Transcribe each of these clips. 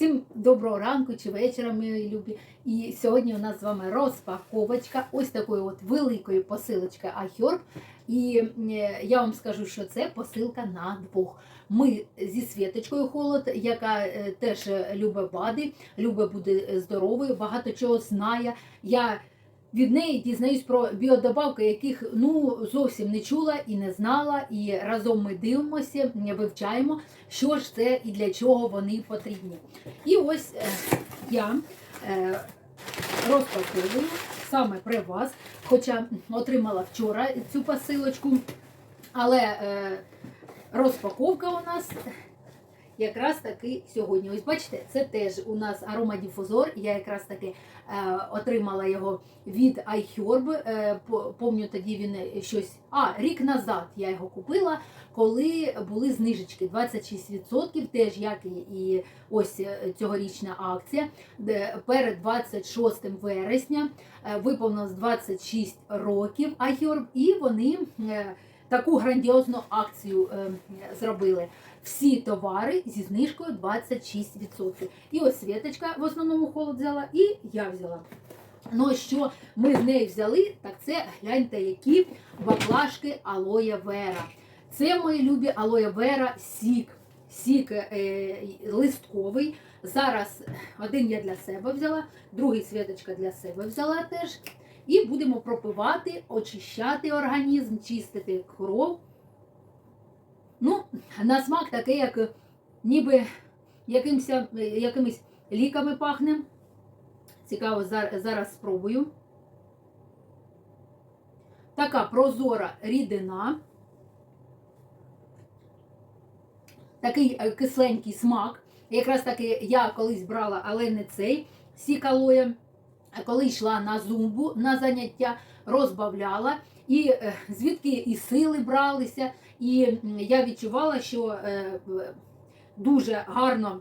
Всім доброго ранку чи вечора, мої любі. І сьогодні у нас з вами розпаковочка ось такої от великої посилочки Ахьорб. І е, я вам скажу, що це посилка на двох. Ми зі Світочкою Холод, яка е, теж любить БАДи, любить бути здоровою, багато чого знає. Я від неї дізнаюсь про біодобавки, яких ну зовсім не чула і не знала. І разом ми дивимося, вивчаємо, що ж це і для чого вони потрібні. І ось е, я е, розпаковую саме при вас, хоча отримала вчора цю посилочку, але е, розпаковка у нас якраз таки сьогодні. Ось бачите, це теж у нас аромадіфузор. Я якраз таки е, отримала його від iHerb. Е, Помню, тоді він щось. А, рік назад я його купила, коли були знижечки 26%, теж як і, ось е, цьогорічна акція. Де перед 26 вересня е, виповнилось 26 років iHerb, і вони. е, Таку грандіозну акцію е, зробили всі товари зі знижкою 26%. І ось Світочка в основному холод взяла, і я взяла. Ну, що ми з нею взяли, так це гляньте, які баклажки алоє вера. Це мої любі алоє вера сік. Сік е, листковий. Зараз один я для себе взяла, другий світочка для себе взяла теж. І будемо пропивати, очищати організм, чистити кров. Ну, на смак такий, як ніби якимсь, якимись ліками пахне. Цікаво, зараз спробую. Така прозора рідина. Такий е, кисленький смак. Якраз таки я колись брала, але не цей сік алоє. Коли йшла на зумбу на заняття, розбавляла, і е, звідки і сили бралися, і я відчувала, що е, дуже гарно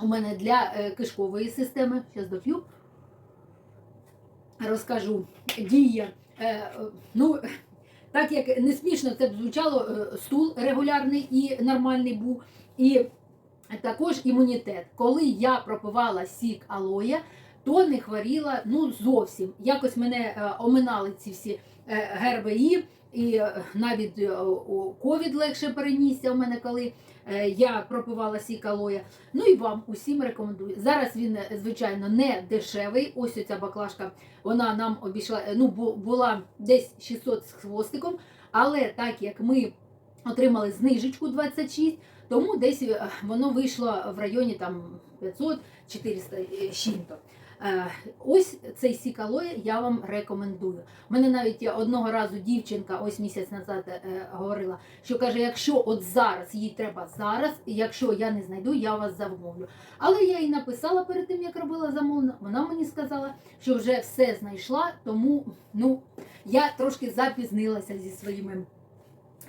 у мене для е, кишкової системи, зараз доп'ю, розкажу, діє. Ну, так як не смішно це б звучало, стул регулярний і нормальний був. І також імунітет. Коли я пропивала сік алоя, то не хворіла ну зовсім. Якось мене е, оминали ці всі е, ГРВІ, і е, навіть ковід легше перенісся у мене, коли я пропивала сік алоя. Ну і вам усім рекомендую. Зараз він, звичайно, не дешевий. Ось оця баклажка, вона нам обійшла, ну, бу- була десь 600 з хвостиком, але так як ми отримали знижечку 26, тому десь воно вийшло в районі там 500-400 е, з чим-то. Е, Ось цей сік алоє я вам рекомендую. Мене навіть одного разу дівчинка, ось місяць назад е, говорила, що каже, якщо от зараз їй треба зараз, якщо я не знайду, я вас замовлю. Але я їй написала перед тим, як робила замовлення, вона мені сказала, що вже все знайшла, тому ну, я трошки запізнилася зі своїми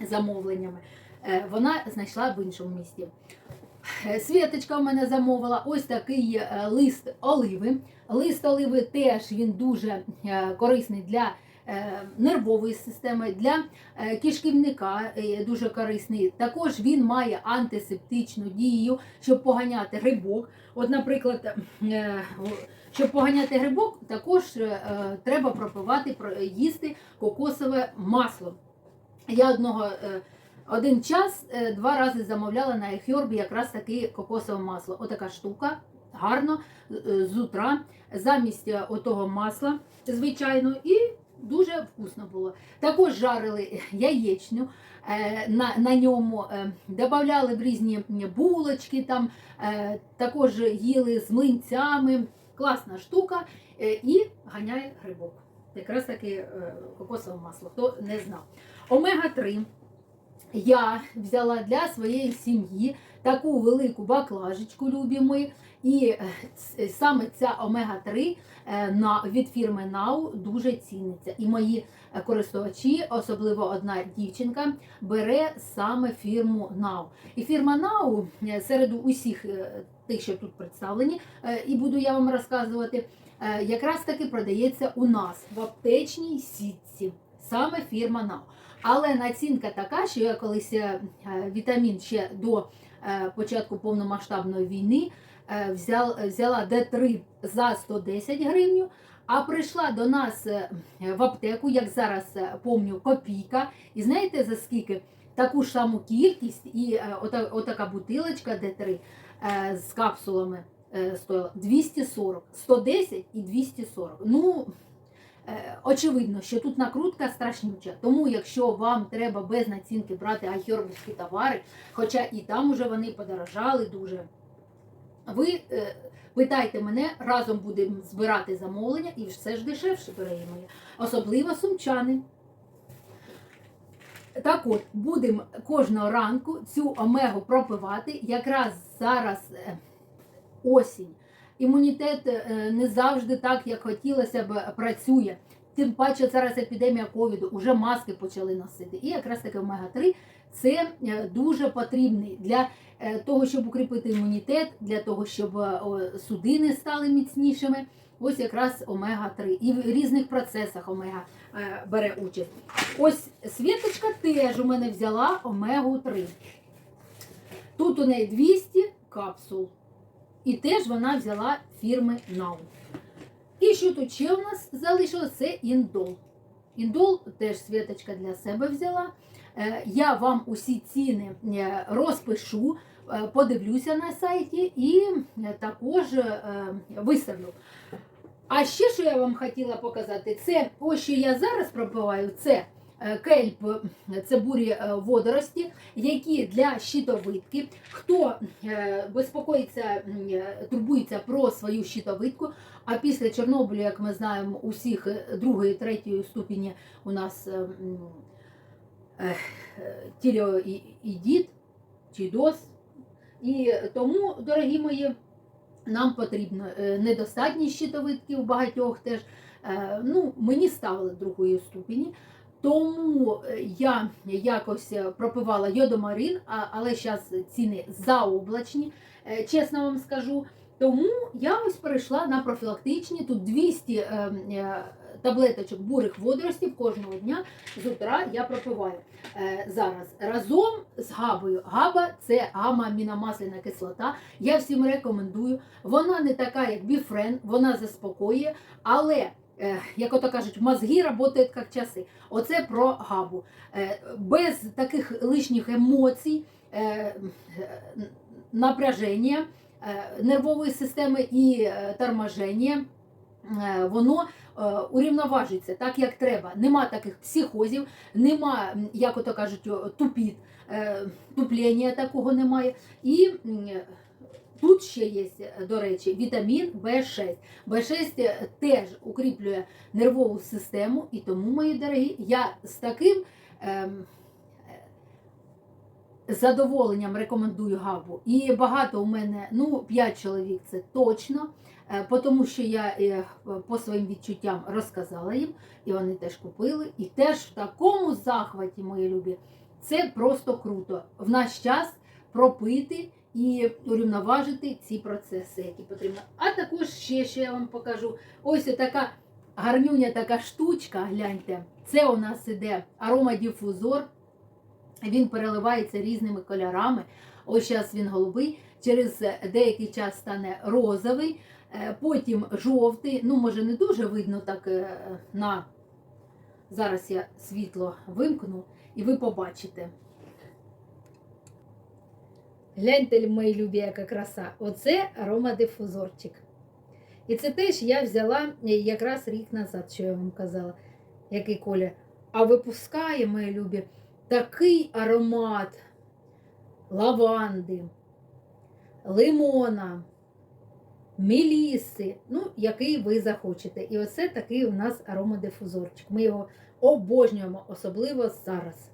замовленнями. Е, Вона знайшла в іншому місті. Світочка в мене замовила ось такий лист оливи. Лист оливи теж він дуже е, корисний для е, нервової системи, для е, кишківника дуже корисний. Також він має антисептичну дію, щоб поганяти грибок. От, наприклад, щоб поганяти грибок, також треба пропивати, їсти кокосове масло. Я одного один час два рази замовляла на iHerb якраз таке кокосове масло. Отака штука, гарно е, з утра, замість е, отого масла, звичайно, і дуже вкусно було. Також жарили яєчню. е, На, на ньому е, додавали в різні булочки, там, е, також їли з млинцями. Класна штука е, і ганяє грибок. Якраз таки е, кокосове масло, хто не знав. Омега-3 я взяла для своєї сім'ї таку велику баклажечку, любі ми. І е, саме ця омега-3 е, від фірми Нау дуже ціниться. І мої е, користувачі, особливо одна дівчинка, бере саме фірму Нау. І фірма е, серед усіх е, тих, що тут представлені, е, і буду я вам розказувати, е, якраз таки продається у нас в аптечній сітці. Саме фірма Нау. Але націнка така, що я колись е, е, вітамін ще до е, початку повномасштабної війни взяла Д3 за 110 гривень, а прийшла до нас в аптеку, як зараз помню, копійка. І знаєте за скільки? Таку ж саму кількість, і ота, отака бутилочка Д3 е, з капсулами стоїла 240, 110 і 240. Ну, очевидно, що тут накрутка страшнюча. Тому, якщо вам треба без націнки брати айхербовські товари, хоча і там уже вони подорожали дуже, ви е, питайте мене, разом будемо збирати замовлення і все ж дешевше, дорогі. Особливо сумчани. Так от, будемо кожного ранку цю омегу пропивати. Якраз зараз е, осінь. Імунітет е, не завжди так, як хотілося б, працює. Тим паче зараз епідемія ковіду, уже маски почали носити. І якраз таки омега-3 це е, дуже потрібний для е, того, щоб укріпити імунітет, для того, щоб судини стали міцнішими. Ось якраз омега-3. І в різних процесах омега бере участь. Ось Світочка теж у мене взяла омегу-3. Тут у неї 200 капсул. І теж вона взяла фірми Now. І що тут ще у нас залишилось? Це індол. Індол теж Світочка для себе взяла. Е, Я вам усі ціни е, розпишу, е, подивлюся на сайті і також виставлю. А ще що я вам хотіла показати, це ось що я зараз пропиваю, це кельп, е, це бурі е, водорості, які для щитовидки. Хто е, безпокоїться, е, турбується про свою щитовидку, а після Чорнобилю, як ми знаємо, усіх е, другої, третьої ступені у нас е, м, е, е, чи доз. І тому, дорогі мої, нам потрібно е, недостатність щитовидки у багатьох теж. Е, Ну, мені ставили другої ступені. Тому е, я якось е, пропивала йодомарин, але зараз ціни заоблачні, е, чесно вам скажу. Тому я ось перейшла на профілактичні. Тут 200 е, е, таблеточок бурих водоростів кожного дня з утра я пропиваю. Зараз разом з габою. Габа це гамма-аміномасляна кислота. Я всім рекомендую. Вона не така, як біфрен, вона заспокоює, але. Як ото кажуть, мозги працюють як часи. Оце про габу. Е, Без таких лишніх емоцій, е, напряження е, нервової системи і торможення, воно урівноважується так, як треба. Нема таких психозів, нема, як ото кажуть, тупіт, туплення такого немає. І тут ще є, е, до речі, вітамін В6. В6 теж укріплює нервову систему, і тому, мої дорогі, я з таким. ем, задоволенням рекомендую габу. І багато у мене, ну, 5 чоловік це точно, е, тому що я е, по своїм відчуттям розказала їм, і вони теж купили. І теж в такому захваті, мої любі, це просто круто. В наш час пропити і урівноважити ці процеси, які потрібно. А також ще, що я вам покажу, ось така гарнюня така штучка, гляньте, це у нас іде аромадіфузор. Він переливається різними кольорами. Ось зараз він голубий, через деякий час стане розовий, е, потім жовтий. Ну, може, не дуже видно так е, на зараз я світло вимкну, і ви побачите. Гляньте, мої любі, яка краса. Оце аромадифузорчик. І це теж я взяла якраз рік назад, що я вам казала, який колір. А випускає, мої любі, такий аромат лаванди, лимона, меліси, ну, який ви захочете. І оце такий у нас аромадифузорчик. Ми його обожнюємо, особливо зараз.